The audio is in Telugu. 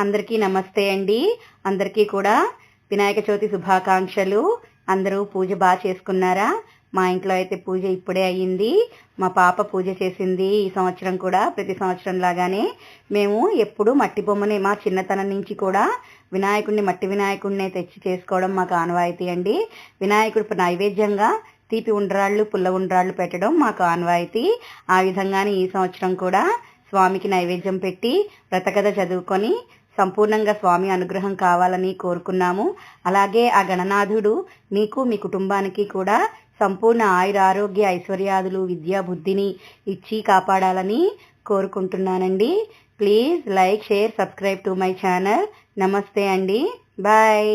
అందరికీ నమస్తే అండి. అందరికీ కూడా వినాయక చవితి శుభాకాంక్షలు. అందరూ పూజ బాగా చేసుకున్నారా? మా ఇంట్లో అయితే పూజ ఇప్పుడే అయ్యింది. మా పాప పూజ చేసింది ఈ సంవత్సరం కూడా ప్రతి సంవత్సరం లాగానే. మేము ఎప్పుడు మట్టి బొమ్మని మా చిన్నతనం నుంచి కూడా వినాయకుడిని మట్టి వినాయకుడిని తెచ్చి చేసుకోవడం మాకు ఆనవాయితీ అండి. వినాయకుడు నైవేద్యంగా తీపి ఉండ్రాళ్ళు పుల్ల ఉండ్రాళ్ళు పెట్టడం మాకు ఆనవాయితీ. ఆ విధంగానే ఈ సంవత్సరం కూడా స్వామికి నైవేద్యం పెట్టి వ్రతకథ చదువుకొని సంపూర్ణంగా స్వామి అనుగ్రహం కావాలని కోరుకున్నాము. అలాగే ఆ గణనాథుడు మీకు మీ కుటుంబానికి కూడా సంపూర్ణ ఆయుర ఆరోగ్య ఐశ్వర్యాదులు విద్యా బుద్ధిని ఇచ్చి కాపాడాలని కోరుకుంటున్నానండి. Please like share subscribe to my channel. నమస్తే అండి. బాయ్.